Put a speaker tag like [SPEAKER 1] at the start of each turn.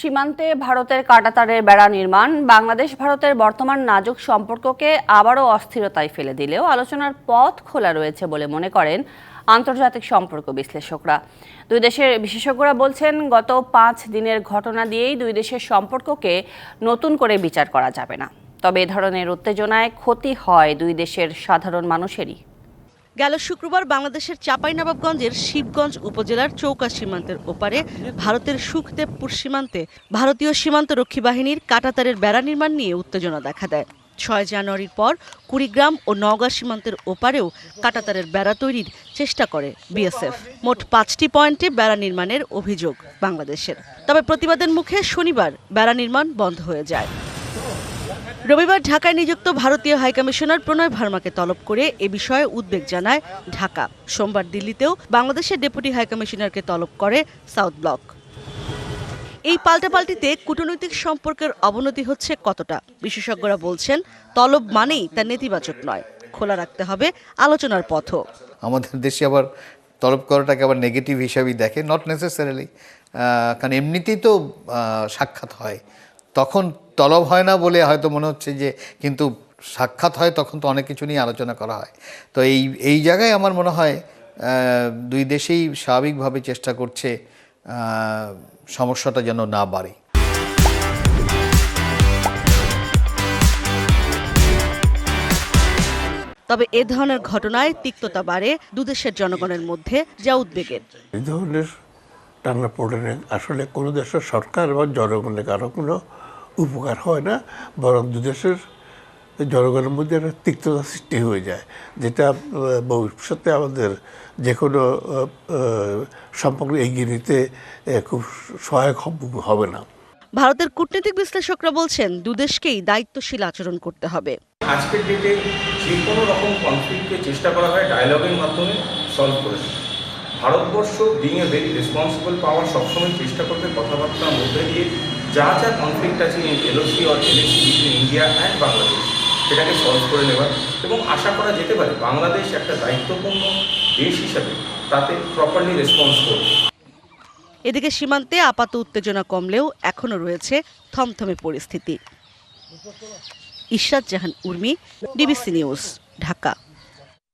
[SPEAKER 1] সীমান্তে ভারতের কাটাতারের বেড়া নির্মাণ, বাংলাদেশ ভারতের বর্তমান নাজুক সম্পর্ককে আবারও অস্থিরতায় ফেলে দিলেও আলোচনার পথ খোলা রয়েছে বলে মনে করেন আন্তর্জাতিক সম্পর্ক বিশ্লেষকরা। দুই দেশের বিশেষজ্ঞরা বলছেন, গত পাঁচ দিনের ঘটনা দিয়েই দুই দেশের সম্পর্ককে নতুন করে বিচার করা যাবে না। তবে এ ধরনের উত্তেজনায় ক্ষতি হয় দুই দেশের সাধারণ মানুষেরই।
[SPEAKER 2] গেল শুক্রবার বাংলাদেশের চাঁপাইনবাবগঞ্জের শিবগঞ্জ উপজেলার চৌকা সীমান্তের ওপারে ভারতের সুখদেবপুর সীমান্তে ভারতীয় সীমান্ত রক্ষী বাহিনীর কাটাতারের বেড়া নির্মাণ নিয়ে উত্তেজনা দেখা দেয়। ছয় জানুয়ারির পর কুড়িগ্রাম ও নওগাঁ সীমান্তের ওপারেও কাটাতারের বেড়া তৈরির চেষ্টা করে বিএসএফ। মোট পাঁচটি পয়েন্টে বেড়া নির্মাণের অভিযোগ বাংলাদেশের। তবে প্রতিবাদের মুখে শনিবার বেড়া নির্মাণ বন্ধ হয়ে যায়। রবিবার ঢাকায় নিযুক্ত ভারতীয় হাইকমিশনার প্রণয় ভার্মাকে তলব করে এ বিষয়ে উদ্বেগ জানায় ঢাকা। সোমবার দিল্লিতেও বাংলাদেশের ডেপুটি হাইকমিশনারকে তলব করে সাউথ ব্লক। এই পাল্টাপাল্টিতে কূটনৈতিক সম্পর্কের অবনতি হচ্ছে কতটা? বিশেষজ্ঞরা বলছেন, তলব মানেই তা নেতিবাচক নয়। খোলা রাখতে হবে আলোচনার পথও।
[SPEAKER 3] আমাদের দেশে আবার তলব করাটাকে আবার নেগেটিভ হিসাবেই দেখে নট নেসেসারিলি কারণ এমনিতেই তো সাক্ষাৎ হয়। তখন তলব হয় না বলে হয়তো মনে হচ্ছে যে কিন্তু সাক্ষাৎ হয় তখন তো অনেক কিছু নিয়ে আলোচনা করা হয়। তো এই এই জায়গায় আমার মনে হয় দুই দেশেই স্বাভাবিকভাবে চেষ্টা করছে সমস্যাটা যেন না বাড়ে।
[SPEAKER 2] তবে এ ধরনের ঘটনায় তিক্ততা বাড়ে দুদেশের জনগণের মধ্যে যা উদ্বেগের।
[SPEAKER 4] এই ধরনের টানা পড়ে আসলে কোনো দেশের সরকার বা জনগণের কারও কোনো উপকার হয় না বরং দুদেশের জনগণের মধ্যে একটা তিক্ততা সৃষ্টি হয়ে যায় যেটা ভবিষ্যতে আমাদের যে কোনো সম্পর্ক এগিয়ে নিতে খুব সহায়ক হব- হবে না।
[SPEAKER 2] ভারতের কূটনীতিক বিশ্লেষকরা বলছেন দুদেশকেই দায়িত্বশীল আচরণ করতে হবে।
[SPEAKER 5] আজকের ডেটে যে কোনো রকম কনফ্লিক্টকে চেষ্টা করা হয় ডায়ালগের মাধ্যমে সলভ করে। Bharatvarsha being a very responsible power সবসময় চেষ্টা করবে কথাবার্তার মধ্যে দিয়ে যা যা কনফ্লিক্ট আছে LOC or LAC between India and Bangladesh সেটাকে সলভ করে নেওয়ার এবং আশা করা যেতে পারে বাংলাদেশ একটা দায়িত্বপূর্ণ দেশ হিসাবে তাতে প্রপারলি রেসপন্স করবে।
[SPEAKER 2] এদিকে সীমান্তে আপাত উত্তেজনা কমলেও এখনও রয়েছে থমথমে পরিস্থিতি। Ishrat Jahan, Urmi DBC news, Dhaka.